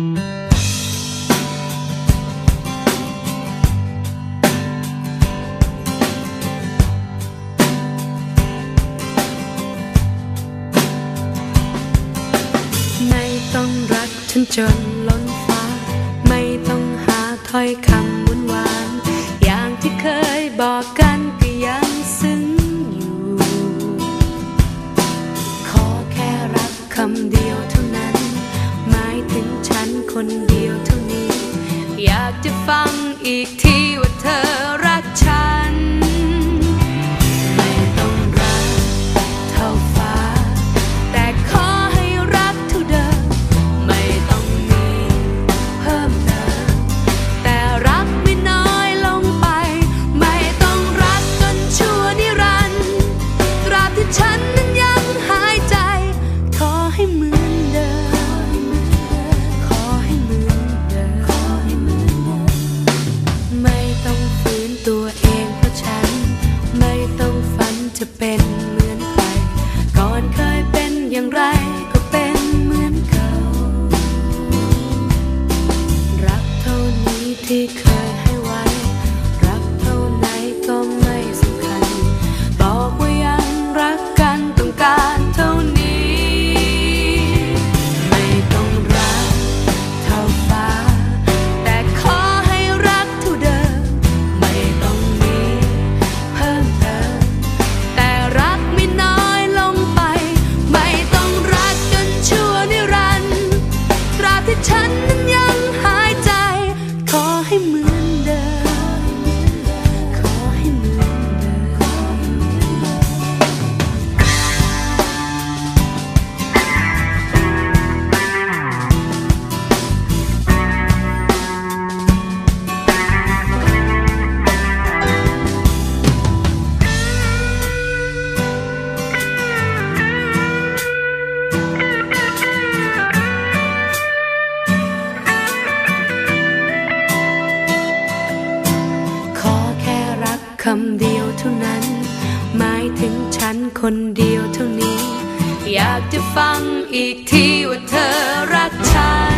ต้องรักฉันจนล้นฟ้า ไม่ต้องหาถ้อยคำหวานหวาน อย่างที่เคยบอกกันก็ยังซึ้งอยู่ ขอแค่รักคำเดียวเท่านั้น หมายถึงฉัน คนเดียวเท่านี้ อยากจะฟังอีกที จะเป็นำเดียวเท่านั้น หมายถึงฉันคนเดียวเท่านี้ อยากจะฟังอีกทีว่าเธอรักฉัน